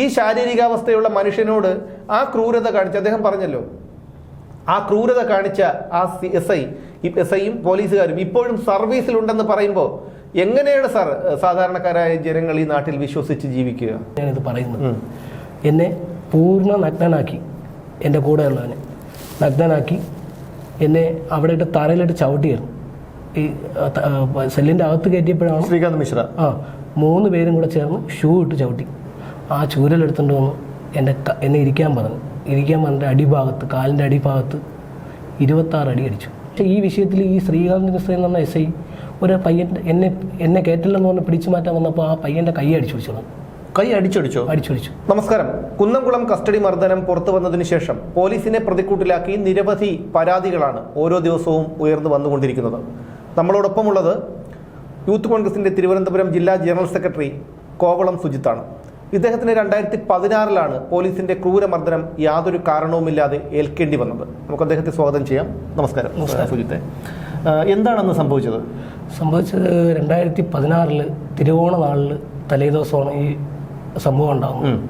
ഈ ശാരീരികാവസ്ഥയുള്ള മനുഷ്യനോട് ആ ക്രൂരത കാണിച്ച അദ്ദേഹം പറഞ്ഞല്ലോ ആ ക്രൂരത കാണിച്ച ആ എസ് ഐ എസ് ഐയും പോലീസുകാരും ഇപ്പോഴും സർവീസിലുണ്ടെന്ന് പറയുമ്പോൾ എങ്ങനെയാണ് സർ സാധാരണക്കാരായ ജനങ്ങൾ ഈ നാട്ടിൽ വിശ്വസിച്ച് ജീവിക്കുക? ഞാനിത് പറയുന്നത്. എന്നെ പൂർണ നഗ്നനാക്കി എന്റെ കൂടെ ഉള്ളവനെ നഗ്നനാക്കി എന്നെ അവിടെ ഇട്ട് തറയിലിട്ട് ചവിട്ടിയായിരുന്നു ഈ സെല്ലിന്റെ അകത്ത് കയറ്റിയപ്പോഴാണ് ശ്രീകാന്ത് മിശ്ര. ആ മൂന്ന് പേരും കൂടെ ചേർന്ന് ഷൂ ഇട്ട് ചവിട്ടി. ആ ചൂരലെടുത്തുകൊണ്ട് വന്നു എന്റെ എന്നെ ഇരിക്കാൻ പറഞ്ഞു. ഇരിക്കാൻ പറഞ്ഞ അടിഭാഗത്ത് കാലിന്റെ അടിഭാഗത്ത് ഇരുപത്താറ് അടി അടിച്ചു. പക്ഷേ ഈ വിഷയത്തിൽ ഈ ശ്രീകാന്ത് മിശ്ര എന്ന് പറഞ്ഞ എസ് ഐ ഒരു പയ്യൻ എന്നെ എന്നെ കയറ്റില്ലെന്ന് പറഞ്ഞ് പിടിച്ചു മാറ്റാൻ വന്നപ്പോൾ ആ പയ്യന്റെ കൈ അടിച്ചു പിടിച്ചോളാം കൈ അടിച്ചടിച്ചോ? അടിച്ചൊടിച്ചു നമസ്കാരം. കുന്നംകുളം കസ്റ്റഡി മർദ്ദനം പുറത്തു വന്നതിന് ശേഷം പോലീസിനെ പ്രതിക്കൂട്ടിലാക്കി നിരവധി പരാതികളാണ് ഓരോ ദിവസവും ഉയർന്നു വന്നുകൊണ്ടിരിക്കുന്നത്. നമ്മളോടൊപ്പമുള്ളത് യൂത്ത് കോൺഗ്രസിന്റെ തിരുവനന്തപുരം ജില്ലാ ജനറൽ സെക്രട്ടറി കോവളം സുജിത്താണ്. ഇദ്ദേഹത്തിന് രണ്ടായിരത്തി പതിനാറിലാണ് പോലീസിന്റെ ക്രൂരമർദ്ദനം യാതൊരു കാരണവുമില്ലാതെ ഏൽക്കേണ്ടി വന്നത്. നമുക്ക് അദ്ദേഹത്തെ സ്വാഗതം ചെയ്യാം. നമസ്കാരം സുജിത്തെ. എന്താണെന്ന് സംഭവിച്ചത്? സംഭവിച്ചത് രണ്ടായിരത്തി പതിനാറിൽ തിരുവോണ നാളിൽ തലേദിവസമാണ് ഈ സംഭവം ഉണ്ടാകുന്നത്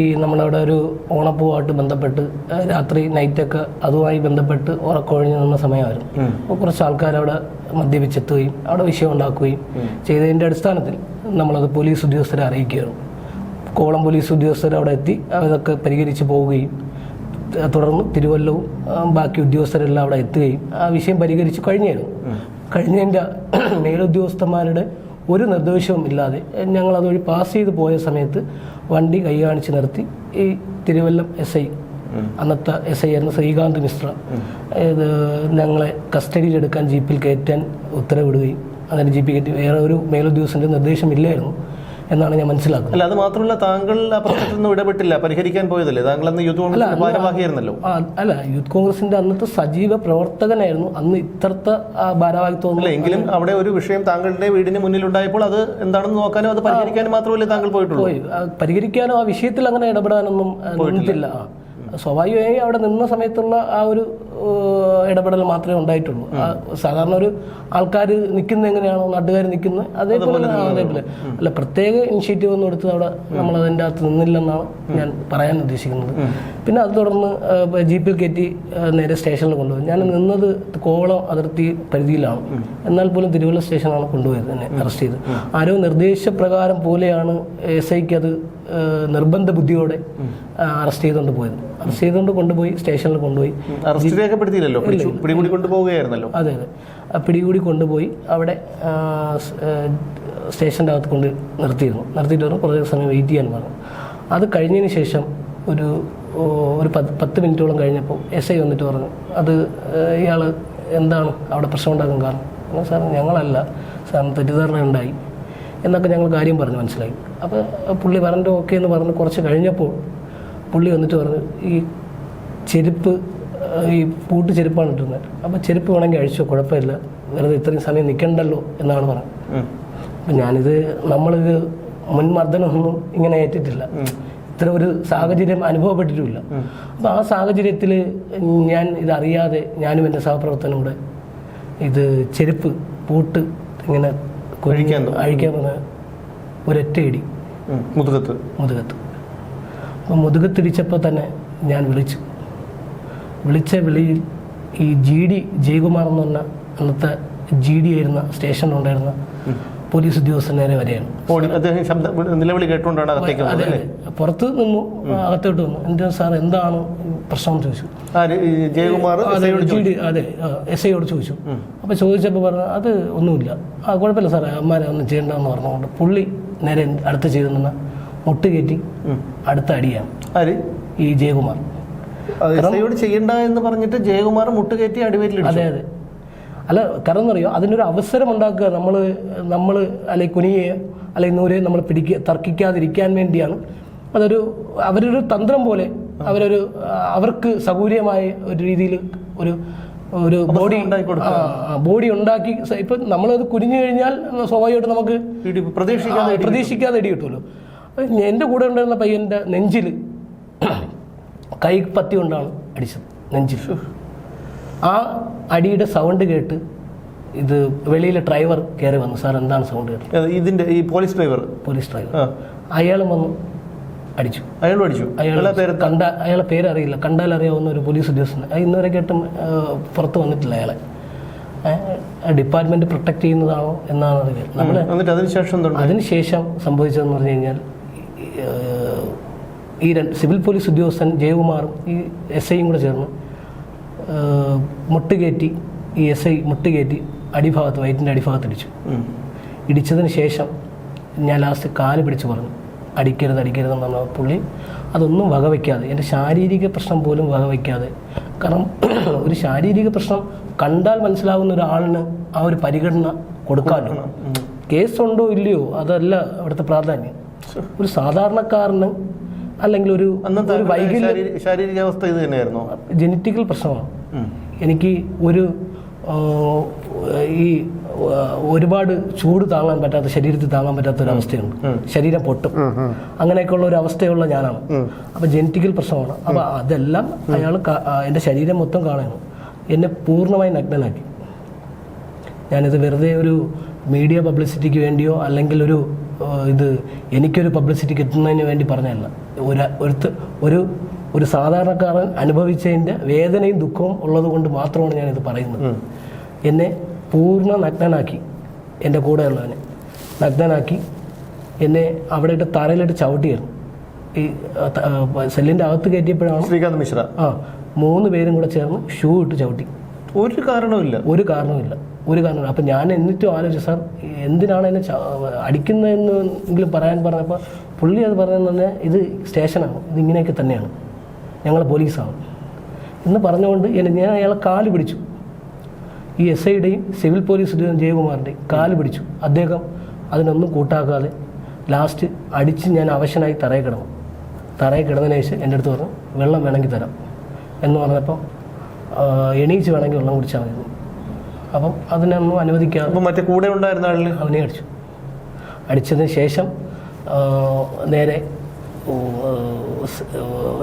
ഈ നമ്മളവിടെ ഒരു ഓണപ്പൂവായിട്ട് ബന്ധപ്പെട്ട് രാത്രി നൈറ്റൊക്കെ അതുമായി ബന്ധപ്പെട്ട് ഉറക്കൊഴിഞ്ഞ് നിന്ന സമയമായിരുന്നു. അപ്പോൾ കുറച്ച് ആൾക്കാർ അവിടെ മദ്യപിച്ചെത്തുകയും അവിടെ വിഷയം ഉണ്ടാക്കുകയും ചെയ്തതിന്റെ അടിസ്ഥാനത്തിൽ നമ്മളത് പോലീസ് ഉദ്യോഗസ്ഥരെ അറിയിക്കുകയാണ് കോളം പോലീസ് ഉദ്യോഗസ്ഥർ അവിടെ എത്തി. അതൊക്കെ പരിഹരിച്ച് പോവുകയും തുടർന്ന് തിരുവല്ലവും ബാക്കി ഉദ്യോഗസ്ഥരെല്ലാം അവിടെ എത്തുകയും ആ വിഷയം പരിഹരിച്ച് കഴിഞ്ഞായിരുന്നു കഴിഞ്ഞതിന്റെ മേലുദ്യോഗസ്ഥന്മാരുടെ ഒരു നിർദ്ദേശവും ഇല്ലാതെ ഞങ്ങൾ അതുവഴി പാസ് ചെയ്ത് പോയ സമയത്ത് വണ്ടി കൈ കാണിച്ച് നിർത്തി. ഈ തിരുവല്ലം എസ് ഐ അന്നത്തെ എസ് ഐ ആയിരുന്ന ശ്രീകാന്ത് മിശ്ര. ഇത് ഞങ്ങളെ കസ്റ്റഡിയിലെടുക്കാൻ ജീപ്പിൽ കയറ്റാൻ ഉത്തരവിടുകയും അങ്ങനെ ജീപ്പിൽ കയറ്റി വേറെ ഒരു മേലുദ്യോഗസ്ഥന്റെ നിർദ്ദേശമില്ലായിരുന്നു എന്നാണ് ഞാൻ മനസ്സിലാക്കുന്നത്. അല്ല അത് മാത്രമല്ല താങ്കൾ ആ പ്രശ്നത്തിൽ നിന്നും ഇടപെട്ടില്ല പരിഹരിക്കാൻ പോയതല്ലേ? താങ്കൾ അന്ന് യൂത്ത് കോൺഗ്രസ് ഭാരവാഹിയായിരുന്നല്ലോ. അല്ല യൂത്ത് കോൺഗ്രസിന്റെ അന്നത്തെ സജീവ പ്രവർത്തകനായിരുന്നു. അന്ന് ഇത്രത്തെ ഭാരവാഹിത്വം എങ്കിലും അവിടെ ഒരു വിഷയം താങ്കളുടെ വീടിന് മുന്നിൽ മുന്നിലുണ്ടായപ്പോൾ അത് എന്താണെന്ന് നോക്കാനോ അത് പരിഹരിക്കാനും മാത്രമല്ലേ താങ്കൾ പോയിട്ടുള്ളൂ? പരിഹരിക്കാനോ ആ വിഷയത്തിൽ അങ്ങനെ ഇടപെടാനൊന്നും പോയിട്ടില്ല. നിന്നിട്ടില്ല. സ്വാഭാവികമായി അവിടെ നിന്ന സമയത്തുള്ള ആ ഒരു ഇടപെടൽ മാത്രമേ ഉണ്ടായിട്ടുള്ളൂ. സാധാരണ ഒരു ആൾക്കാർ നിൽക്കുന്ന എങ്ങനെയാണോ നാട്ടുകാർ നിൽക്കുന്നത് അതേപോലെ അതേപോലെ അല്ല പ്രത്യേക ഇനിഷ്യേറ്റീവ് ഒന്നും എടുത്ത് അവിടെ നമ്മൾ അതിന്റെ അകത്ത് നിന്നില്ലെന്നാണ് ഞാൻ പറയാൻ ഉദ്ദേശിക്കുന്നത്. പിന്നെ അത് തുടർന്ന് ജി ജീപ്പിൽ കയറ്റി നേരെ സ്റ്റേഷനിൽ കൊണ്ടുപോയി. ഞാൻ നിന്നത് കോവളം അതിർത്തി പരിധിയിലാണ്. എന്നാൽ പോലും തിരുവല്ല സ്റ്റേഷനാണ് കൊണ്ടുപോയത് എന്നെ അറസ്റ്റ് ചെയ്ത് ആരോ നിർദ്ദേശപ്രകാരം പോലെയാണ് എസ് ഐക്ക് അത് നിർബന്ധ ബുദ്ധിയോടെ അറസ്റ്റ് ചെയ്തുകൊണ്ട് പോയത്. അറസ്റ്റ് ചെയ്തുകൊണ്ട് കൊണ്ടുപോയി സ്റ്റേഷനിൽ കൊണ്ടുപോയി. അറസ്റ്റ് രേഖപ്പെടുത്തിയില്ലല്ലോ? പിടികൂടി കൊണ്ടുപോവുകയായിരുന്നല്ലോ. അതെ അതെ. പിടികൂടി കൊണ്ടുപോയി അവിടെ സ്റ്റേഷന്റെ അകത്ത് കൊണ്ട് നിർത്തിയിരുന്നു. നിർത്തിയിട്ട് പറഞ്ഞു കുറേ സമയം വെയിറ്റ് ചെയ്യാൻ പറഞ്ഞു. അത് കഴിഞ്ഞതിന് ശേഷം ഒരു ഒരു പത്ത് പത്ത് മിനിറ്റോളം കഴിഞ്ഞപ്പോൾ എസ് ഐ വന്നിട്ട് പറഞ്ഞു അത് ഇയാൾ എന്താണ്? അവിടെ പ്രശ്നം ഉണ്ടാക്കാൻ കാരണം? സാർ ഞങ്ങളല്ല. സാറിന് തെറ്റിദ്ധാരണ ഉണ്ടായി. എന്നൊക്കെ ഞങ്ങൾ കാര്യം പറഞ്ഞു മനസ്സിലായി. അപ്പോൾ പുള്ളി പറഞ്ഞിട്ട് ഓക്കെ എന്ന് പറഞ്ഞ് കുറച്ച് കഴിഞ്ഞപ്പോൾ പുള്ളി വന്നിട്ട് പറഞ്ഞു ഈ ചെരുപ്പ് ഈ പൂട്ട് ചെരുപ്പാണ് ഇട്ടുന്നത് അപ്പോൾ ചെരുപ്പ് വേണമെങ്കിൽ അഴിച്ചോ കുഴപ്പമില്ല. വെറുതെ ഇത്രയും സമയം നിൽക്കണ്ടല്ലോ എന്നാണ് പറഞ്ഞത് അപ്പൊ അപ്പം ഞാനിത് നമ്മളിത് മുൻമർദ്ദനമൊന്നും ഇങ്ങനെ ഏറ്റിട്ടില്ല. ഇത്ര ഒരു സാഹചര്യം അനുഭവപ്പെട്ടിട്ടില്ല അപ്പോൾ ആ സാഹചര്യത്തിൽ ഞാൻ ഇതറിയാതെ ഞാനും എന്റെ സഹപ്രവർത്തനം കൂടെ ഇത് ചെരുപ്പ് പൂട്ട് ഇങ്ങനെ കൊഴിക്കാൻ അഴിക്കാൻ വന്ന ഒരൊറ്റയിടി ഇടി. മുതുകത്ത്. മുതുകത്ത്. അപ്പോൾ മുതുകത്തിടിച്ചപ്പോൾ തന്നെ ഞാൻ വിളിച്ചു. വിളിച്ച വിളിയിൽ ഈ ജി ഡി ജയകുമാർ എന്ന് പറഞ്ഞ അന്നത്തെ ജി ഡി ആയിരുന്ന സ്റ്റേഷനിലുണ്ടായിരുന്ന പോലീസ് ഉദ്യോഗസ്ഥൻ നേരെ വരെയാണ്. നിലവിളി കേട്ടുകൊണ്ടാണ് അകത്തേക്ക് പുറത്ത് നിന്നു അകത്തോട്ട് വന്നു. എന്റെ സാർ എന്താണ് പ്രശ്നം ചോദിച്ചു. ജയകുമാർ അതെ എസ് ഐയോട് ചോദിച്ചു? അപ്പോൾ ചോദിച്ചപ്പോൾ പറഞ്ഞു അത് ഒന്നുമില്ല. ആ കുഴപ്പമില്ല സാറേ അമ്മാരെ ഒന്നും ചെയ്യണ്ടെന്ന് പറഞ്ഞുകൊണ്ട് പുള്ളി നേരെ അടുത്ത് ചെയ്തു നിന്ന മുട്ടുകയറ്റി അടുത്ത അടിയാണ് ഈ ജയകുമാർ. എസ് ചെയ്യണ്ട എന്ന് പറഞ്ഞിട്ട് ജയകുമാർ മുട്ടുകയറ്റി അടിവേറ്റിൽ അതെ അതെ. അല്ല കാരണം എന്നറിയോ അതിനൊരു അവസരം ഉണ്ടാക്കുക നമ്മൾ നമ്മൾ അല്ലെങ്കിൽ കുനിയെ അല്ലെങ്കിൽ നൂരെ നമ്മൾ പിടിക്കുക തർക്കിക്കാതിരിക്കാൻ വേണ്ടിയാണ്. അതൊരു അവരൊരു തന്ത്രം പോലെ അവരൊരു അവർക്ക് സൗകര്യമായ ഒരു രീതിയിൽ ഒരു ഒരു ബോഡി ബോഡി ഉണ്ടാക്കി ഇപ്പൊ നമ്മളത് കുനിഞ്ഞു കഴിഞ്ഞാൽ സ്വാഭാവികമായിട്ട് നമുക്ക് പ്രതീക്ഷിക്കാതെ പ്രതീക്ഷിക്കാതെ ഇടി കിട്ടുമല്ലോ. എന്റെ കൂടെ ഉണ്ടായിരുന്ന പയ്യന്റെ നെഞ്ചിൽ കൈ പത്തി കൊണ്ടാണ് അടിച്ചത് നെഞ്ചിൽ. ആ അടിയുടെ സൗണ്ട് കേട്ട് ഇത് വെളിയിലെ ഡ്രൈവർ കയറി വന്നു. സാർ എന്താണ് സൗണ്ട് കേട്ടത്? ഇതിന്റെ ഈ പോലീസ് ഡ്രൈവർ പോലീസ് ഡ്രൈവർ അയാളും വന്നു അടിച്ചു. അയാളും അടിച്ചു. അയാളുടെ അയാളെ പേര് കണ്ട അയാളെ പേരറിയില്ല കണ്ടാൽ അറിയാവുന്ന ഒരു പോലീസ് ഉദ്യോഗസ്ഥൻ. ഇന്നുവരെ കേട്ടും പുറത്ത് വന്നിട്ടില്ല അയാളെ. ഡിപ്പാർട്ട്മെന്റ് പ്രൊട്ടക്ട് ചെയ്യുന്നതാണോ എന്നാണ് അറിയാം നമ്മൾ അതിനുശേഷം സംഭവിച്ചതെന്ന് പറഞ്ഞു കഴിഞ്ഞാൽ ഈ രണ്ട് സിവിൽ പോലീസ് ഉദ്യോഗസ്ഥൻ ജയകുമാറും ഈ എസ് ഐയും കൂടെ ചേർന്ന് മുട്ടുകയറ്റി ഈ എസ് ഐ മുട്ടുകയറ്റി അടിഭാഗത്ത് വയറ്റിന്റെ അടിഭാഗത്ത് ഇടിച്ചു ഇടിച്ചതിന് ശേഷം ഞാൻ ലാസ്റ്റ് കാൽ പിടിച്ച് പറഞ്ഞു അടിക്കരുത് അടിക്കരുതെന്ന് പറഞ്ഞ പുള്ളി. അതൊന്നും വകവയ്ക്കാതെ എന്റെ ശാരീരിക പ്രശ്നം പോലും വകവയ്ക്കാതെ കാരണം ഒരു ശാരീരിക പ്രശ്നം കണ്ടാൽ മനസ്സിലാവുന്ന ഒരാളിന് ആ ഒരു പരിഗണന കൊടുക്കാമല്ലോ കേസുണ്ടോ ഇല്ലയോ? അതല്ല അവിടുത്തെ പ്രാധാന്യം. ഒരു സാധാരണക്കാരന് അല്ലെങ്കിൽ ഒരു ശാരീരികാവസ്ഥ ഇത് തന്നെയായിരുന്നു? ജനറ്റിക്കൽ പ്രശ്നമാണ്. എനിക്ക് ഒരു ഈ ഒരുപാട് ചൂട് താങ്ങാൻ പറ്റാത്ത ശരീരത്തിൽ താങ്ങാൻ പറ്റാത്ത ഒരു അവസ്ഥയുണ്ട്. ശരീരം പൊട്ടും. അങ്ങനെയൊക്കെയുള്ള ഒരു അവസ്ഥയുള്ള ഞാനാണ്. അപ്പൊ ജനറ്റിക്കൽ പ്രശ്നമാണ്. അപ്പൊ അതെല്ലാം അയാൾ എന്റെ ശരീരം മൊത്തം കാണുന്നു എന്നെ പൂർണമായി നഗ്നനാക്കി. ഞാനിത് വെറുതെ ഒരു മീഡിയ പബ്ലിസിറ്റിക്ക് വേണ്ടിയോ അല്ലെങ്കിൽ ഒരു ഇത് എനിക്കൊരു പബ്ലിസിറ്റി കിട്ടുന്നതിന് വേണ്ടി പറഞ്ഞതല്ല. ഒരു ഒരു ഒരു സാധാരണക്കാരൻ അനുഭവിച്ചതിന്റെ വേദനയും ദുഃഖവും ഉള്ളത് കൊണ്ട് മാത്രമാണ് ഞാനിത് പറയുന്നത്. എന്നെ പൂർണ നഗ്നനാക്കി എന്റെ കൂടെയുള്ളവനെ നഗ്നനാക്കി എന്നെ അവിടെ ഇട്ട് തറയിലിട്ട് ചവിട്ടിയായിരുന്നു ഈ സെല്ലിന്റെ അകത്ത് കയറ്റിയപ്പോഴാണ് ശ്രീകാന്ത് മിശ്ര. ആ മൂന്ന് പേരും കൂടെ ചേർന്ന് ഷൂ ഇട്ട് ചവിട്ടി. ഒരു കാരണവുമില്ല. ഒരു കാരണവുമില്ല. ഒരു കാരണം അപ്പം ഞാൻ എന്നിട്ടും ആലോചിച്ചു സാർ എന്തിനാണ് എന്നെ അടിക്കുന്നതെന്ന് എങ്കിലും പറയാൻ പറഞ്ഞപ്പോൾ പുള്ളി അത് പറഞ്ഞതെന്ന് പറഞ്ഞാൽ ഇത് സ്റ്റേഷനാണ് ഇത് ഇങ്ങനെയൊക്കെ തന്നെയാണ്. ഞങ്ങൾ പോലീസാണ്. എന്ന് പറഞ്ഞുകൊണ്ട് എന്നെ- ഞാൻ അയാളെ കാൽ പിടിച്ചു. ഈ എസ് ഐയുടെയും സിവിൽ പോലീസ് ജയകുമാറിന്റെയും കാൽ പിടിച്ചു. അദ്ദേഹം അതിനൊന്നും കൂട്ടാക്കാതെ ലാസ്റ്റ് അടിച്ച് ഞാൻ അവശനായി തറയിൽ കിടന്നു. തറയിൽ കിടന്നതിന് ശേഷം എന്റെ അടുത്ത് പറഞ്ഞു വെള്ളം വേണമെങ്കിൽ തരാം. എന്ന് പറഞ്ഞപ്പോൾ എണീച്ച് വേണമെങ്കിൽ വെള്ളം കുടിച്ചാൽ മതി. അപ്പം അതിനൊന്നും അനുവദിക്കാതെ അപ്പൊ മറ്റേ കൂടെ ഉണ്ടായിരുന്ന ആളിന് അവനെ അടിച്ചു. അടിച്ചതിന് ശേഷം നേരെ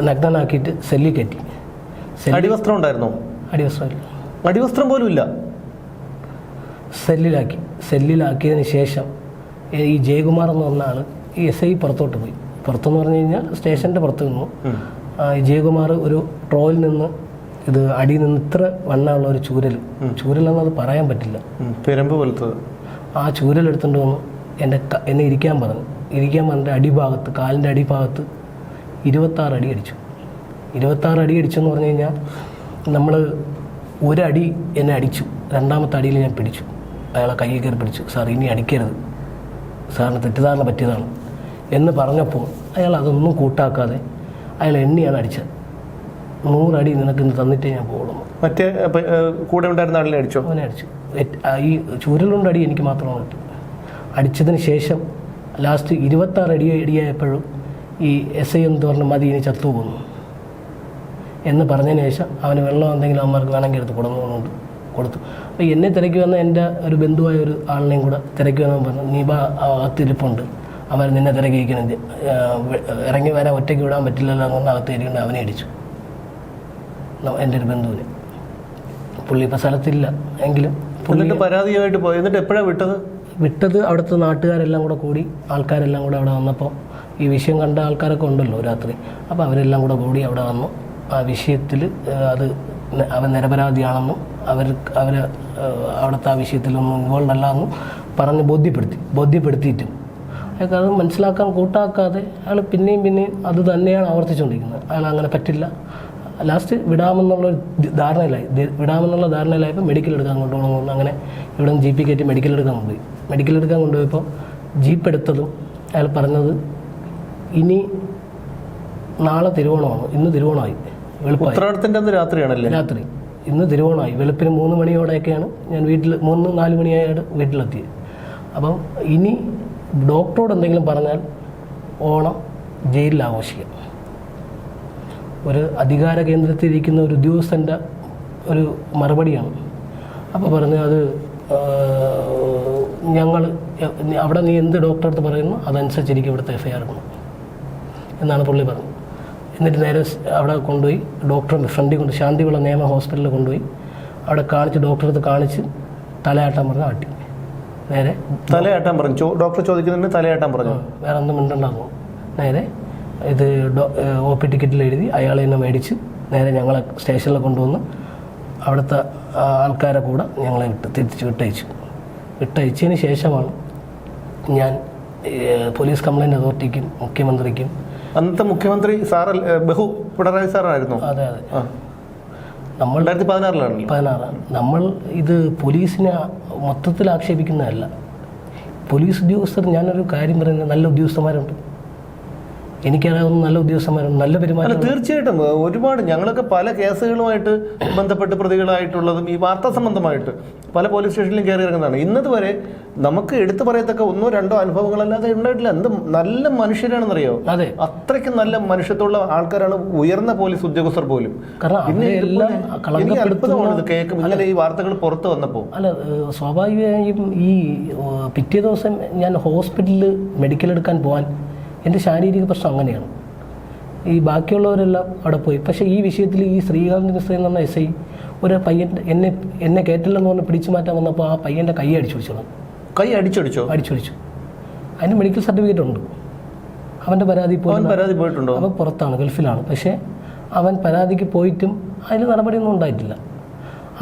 നഗ്നനാക്കിയിട്ട് സെല്ലിൽ കയറ്റി. അടിവസ്ത്രം ഉണ്ടായിരുന്നോ? അടിവസ്ത്രം അടിവസ്ത്രം പോലും ഇല്ല. സെല്ലിലാക്കി. സെല്ലിലാക്കിയതിന് ശേഷം ഈ ജയകുമാർ എന്ന് പറഞ്ഞ ആൾ ഈ എസ് ഐ പുറത്തോട്ട് പോയി. പുറത്തെന്ന് പറഞ്ഞു കഴിഞ്ഞാൽ സ്റ്റേഷന്റെ പുറത്ത് നിന്നു. ജയകുമാർ ഒരു ട്രോയിൽ നിന്ന് ഇത് അടിയിൽ നിന്ന് ഇത്ര വണ്ണമുള്ള ഒരു ചൂരൽ. ചൂരലെന്നത് പറയാൻ പറ്റില്ല. പെരമ്പ് പോലത്തത്. ആ ചൂരലെടുത്തുകൊണ്ട് വന്നു എന്റെ എന്നെ ഇരിക്കാൻ പറഞ്ഞു. ഇരിക്കാൻ പറഞ്ഞ അടിഭാഗത്ത് കാലിന്റെ അടിഭാഗത്ത് ഇരുപത്താറ് അടി അടിച്ചു. ഇരുപത്താറ് അടി അടിച്ചെന്ന് പറഞ്ഞു കഴിഞ്ഞാൽ നമ്മൾ ഒരടി എന്നെ അടിച്ചു. രണ്ടാമത്തെ അടിയിൽ ഞാൻ പിടിച്ചു. അയാളെ കയ്യിൽ കയറി പിടിച്ചു. സാർ ഇനി അടിക്കരുത്. സാറിന് തെറ്റിദ്ധാരണ പറ്റിയതാണ്. എന്ന് പറഞ്ഞപ്പോൾ അയാൾ അതൊന്നും കൂട്ടാക്കാതെ അയാൾ എണ്ണിയാണ് അടിച്ചത്. നൂറടി നിനക്ക് ഇന്ന് തന്നിട്ടേ ഞാൻ പോകുള്ളൂ മറ്റേ കൂടെ ഉണ്ടായിരുന്ന ആളിനെ അടിച്ചോ? അവനെ അടിച്ചു. ഈ ചൂരലുണ്ട് അടി എനിക്ക് മാത്രമാണ് കിട്ടും അടിച്ചതിന് ശേഷം ലാസ്റ്റ് ഇരുപത്താറ് അടി അടിയായപ്പോഴും ഈ എസ് ഐ എന്ന് പറഞ്ഞ മതി ഇനി ചത്തു പോകുന്നു. എന്ന് പറഞ്ഞതിന് ശേഷം അവന് വെള്ളം എന്തെങ്കിലും അമ്മമാർക്ക് വേണമെങ്കിൽ എടുത്ത് കൊടുക്കുന്നുണ്ട്. കൊടുത്തു. അപ്പോൾ എന്നെ തിരക്കി വന്ന എന്റെ ഒരു ബന്ധുവായ ഒരു ആളിനെയും കൂടെ തിരക്കി വന്നവൻ പറഞ്ഞു നീ ബാ അകത്തിരിപ്പുണ്ട്. അവൻ നിന്നെ തിരക്കിയിരിക്കണം ഇറങ്ങി വരാൻ ഒറ്റയ്ക്ക് വിടാൻ പറ്റില്ലല്ലോ എന്ന് അകത്ത് അവനെ അടിച്ചു. എന്റെ ഒരു ബന്ധുവിന്. പുള്ളി ഇപ്പം സ്ഥലത്തില്ല. എങ്കിലും പുള്ളിന്റെ എന്നിട്ട് പരാതിയായിട്ട് പോയി. എന്നിട്ട് എപ്പോഴാണ് വിട്ടത്? വിട്ടത് അവിടുത്തെ നാട്ടുകാരെല്ലാം കൂടെ കൂടി. ആൾക്കാരെല്ലാം കൂടെ അവിടെ വന്നപ്പോൾ ഈ വിഷയം കണ്ട ആൾക്കാരൊക്കെ ഉണ്ടല്ലോ രാത്രി. അപ്പോൾ അവരെല്ലാം കൂടെ കൂടി അവിടെ വന്നു. ആ വിഷയത്തിൽ അത് അവൻ നിരപരാധിയാണെന്നും അവർ അവർ അവിടുത്തെ ആ വിഷയത്തിലൊന്നും ഇൻവോൾവ് അല്ല എന്നും പറഞ്ഞ് ബോധ്യപ്പെടുത്തി. ബോധ്യപ്പെടുത്തിയിട്ടും. അയാൾക്ക് അത് മനസ്സിലാക്കാൻ കൂട്ടാക്കാതെ അയാൾ പിന്നെയും പിന്നെയും അത് തന്നെയാണ് ആവർത്തിച്ചുകൊണ്ടിരിക്കുന്നത്. അയാൾ അങ്ങനെ പറ്റില്ല. ലാസ്റ്റ് വിടാമെന്നുള്ള ധാരണയിലായി. വിടാമെന്നുള്ള ധാരണയിലായപ്പോൾ മെഡിക്കൽ എടുക്കാൻ കൊണ്ടുപോകണമെന്ന് അങ്ങനെ ഇവിടെ നിന്ന് ജി പി കയറ്റി മെഡിക്കൽ എടുക്കാൻ കൊണ്ടുപോയി. മെഡിക്കൽ എടുക്കാൻ കൊണ്ടുപോയപ്പോൾ ജീപ്പ് എടുത്തതും അയാൾ പറഞ്ഞത് ഇനി നാളെ തിരുവോണമാണ്. ഇന്ന് തിരുവോണമായി. വെളുപ്പത്തിന്റെ അന്ന് രാത്രിയാണല്ലേ? രാത്രി. ഇന്ന് തിരുവോണമായി. വെളുപ്പിന് മൂന്ന് മണിയോടെയൊക്കെയാണ് ഞാൻ വീട്ടിൽ മൂന്ന് നാല് മണിയായിട്ട് വീട്ടിലെത്തിയത്. അപ്പം ഇനി ഡോക്ടറോട് എന്തെങ്കിലും പറഞ്ഞാൽ ഓണം ജയിലിൽ ആഘോഷിക്കാം ഒരു അധികാര കേന്ദ്രത്തിലിരിക്കുന്ന ഒരു ഉദ്യോഗസ്ഥന്റെ ഒരു മറുപടിയാണ്. അപ്പോൾ പറഞ്ഞു അത് ഞങ്ങൾ അവിടെ നീ എന്ത് ഡോക്ടറെ അടുത്ത് പറയുന്നു അതനുസരിച്ച് എനിക്ക് ഇവിടുത്തെ എഫ് ഐ ആർ ഇടണം എന്നാണ് പുള്ളി പറഞ്ഞത്. എന്നിട്ട് നേരെ അവിടെ കൊണ്ടുപോയി ഡോക്ടറും ഫ്രണ്ടിൽ കൊണ്ട് ശാന്തിവിള നിയമ ഹോസ്പിറ്റലിൽ കൊണ്ടുപോയി അവിടെ കാണിച്ച് ഡോക്ടറെ അടുത്ത് കാണിച്ച് തലയാട്ടാൻ പറഞ്ഞ് ആട്ടി. നേരെ തലയാട്ടാൻ പറഞ്ഞു. ഡോക്ടർ ചോദിക്കുന്നുണ്ട് തലയാട്ടാൻ പറഞ്ഞു. വേറെ ഒന്നും മിണ്ടണ്ടാകും നേരെ ഇത് ഒ പി ടിക്കറ്റിൽ എഴുതി അയാളെ തന്നെ മേടിച്ച് നേരെ ഞങ്ങളെ സ്റ്റേഷനിൽ കൊണ്ടുവന്ന് അവിടുത്തെ ആൾക്കാരെ കൂടെ ഞങ്ങളെ വിട്ട് തിരിച്ച് വിട്ടയച്ചു. വിട്ടയച്ചതിന് ശേഷമാണ് ഞാൻ പോലീസ് കംപ്ലൈന്റ് അതോറിറ്റിക്കും മുഖ്യമന്ത്രിക്കും അന്നത്തെ മുഖ്യമന്ത്രി സാർ ബഹു പിണറായി സാറായിരുന്നു. അതെ അതെ. നമ്മൾ രണ്ടായിരത്തി പതിനാറിലാണ് പതിനാറ് നമ്മൾ ഇത് പോലീസിനെ മൊത്തത്തിൽ ആക്ഷേപിക്കുന്നതല്ല. പോലീസ് ഉദ്യോഗസ്ഥർ ഞാനൊരു കാര്യം പറയുന്നത് നല്ല ഉദ്യോഗസ്ഥന്മാരുണ്ട്. എനിക്കറിയാവുന്ന നല്ല ഉദ്യോഗസ്ഥന്മാരും നല്ല പെരുമാറ്റം തീർച്ചയായിട്ടും. ഒരുപാട് ഞങ്ങളൊക്കെ പല കേസുകളുമായിട്ട് ബന്ധപ്പെട്ട് പ്രതികളായിട്ടുള്ളതും ഈ വാർത്താ സംബന്ധമായിട്ട് പല പോലീസ് സ്റ്റേഷനിലും കയറി ഇറങ്ങുന്നതാണ്. ഇന്നത് വരെ നമുക്ക് എടുത്തു പറയത്തക്ക ഒന്നോ രണ്ടോ അനുഭവങ്ങളല്ലാതെ ഉണ്ടായിട്ടില്ല. എന്ത് നല്ല മനുഷ്യരാണെന്നറിയോ? അതെ. അത്രയ്ക്ക് നല്ല മനുഷ്യത്വമുള്ള ആൾക്കാരാണ് ഉയർന്ന പോലീസ് ഉദ്യോഗസ്ഥർ പോലും. കാരണം പിന്നെ അത്ഭുതമാണ് ഇത് കേൾക്കും ഇങ്ങനെ ഈ വാർത്തകൾ പുറത്തു വന്നപ്പോൾ അല്ല സ്വാഭാവികമായും ഈ പിറ്റേ ദിവസം ഞാൻ ഹോസ്പിറ്റലിൽ മെഡിക്കൽ എടുക്കാൻ പോകാൻ എന്റെ ശാരീരിക പ്രശ്നം അങ്ങനെയാണ്. ഈ ബാക്കിയുള്ളവരെല്ലാം അവിടെ പോയി. പക്ഷേ ഈ വിഷയത്തിൽ ഈ ശ്രീകാന്ത് മിശ്ര എന്ന് പറഞ്ഞ എസ് ഐ ഒരു പയ്യൻ എന്നെ എന്നെ കേട്ടില്ലെന്ന് പറഞ്ഞ് പിടിച്ചു മാറ്റാൻ വന്നപ്പോൾ ആ പയ്യന്റെ കൈ അടിച്ചു കൈ അടിച്ചടിച്ചോ അടിച്ചു പിടിച്ചു. അതിന് മെഡിക്കൽ സർട്ടിഫിക്കറ്റ് ഉണ്ട്. അവന്റെ പരാതി പരാതി പോയിട്ടുണ്ടോ? അവൻ പുറത്താണ് ഗൾഫിലാണ്. പക്ഷേ അവൻ പരാതിക്ക് പോയിട്ടും അതിൽ നടപടിയൊന്നും ഉണ്ടായിട്ടില്ല.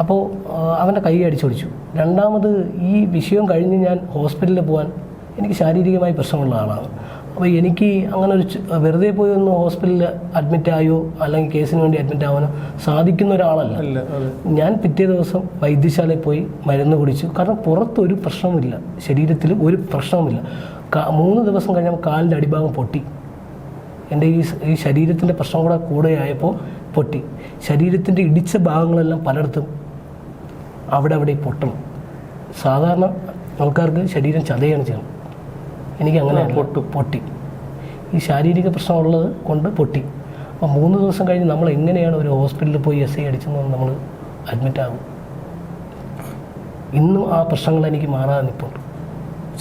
അപ്പോൾ അവന്റെ കൈ അടിച്ചൊടിച്ചു രണ്ടാമത് ഈ വിഷയം കഴിഞ്ഞ് ഞാൻ ഹോസ്പിറ്റലിൽ പോകാൻ എനിക്ക് ശാരീരികമായി പ്രശ്നമുള്ള ആളാണ്. അപ്പോൾ എനിക്ക് അങ്ങനെ ഒരു വെറുതെ പോയി ഒന്ന് ഹോസ്പിറ്റലിൽ അഡ്മിറ്റ് ആയോ അല്ലെങ്കിൽ കേസിന് വേണ്ടി അഡ്മിറ്റ് ആവാനോ സാധിക്കുന്ന ഒരാളല്ല. ഞാൻ പിറ്റേ ദിവസം വൈദ്യശാലയിൽ പോയി മരുന്ന് കുടിച്ചു. കാരണം പുറത്ത് ഒരു പ്രശ്നവുമില്ല. ശരീരത്തിൽ ഒരു പ്രശ്നവുമില്ല. മൂന്ന് ദിവസം കഴിഞ്ഞാൽ കാലിന്റെ അടിഭാഗം പൊട്ടി. എന്റെ ഈ ഈ ശരീരത്തിന്റെ പ്രശ്നം കൂടെ കൂടെയായപ്പോൾ പൊട്ടി. ശരീരത്തിന്റെ ഇടിച്ച ഭാഗങ്ങളെല്ലാം പലയിടത്തും അവിടെ അവിടെ പൊട്ടണം. സാധാരണ ആൾക്കാർക്ക് ശരീരം ചതയാണ് ചെയ്യണം എനിക്ക് അങ്ങനെ പൊട്ടു. പൊട്ടി. ഈ ശാരീരിക പ്രശ്നമുള്ളത് കൊണ്ട് പൊട്ടി. അപ്പോൾ മൂന്ന് ദിവസം കഴിഞ്ഞ് നമ്മൾ എങ്ങനെയാണ് ഒരു ഹോസ്പിറ്റലിൽ പോയി എസ് ഐ അടിച്ചെന്ന് നമ്മൾ അഡ്മിറ്റ് ആകും ഇന്നും ആ പ്രശ്നങ്ങൾ എനിക്ക് മാറാതെ നിൽപ്പുണ്ട്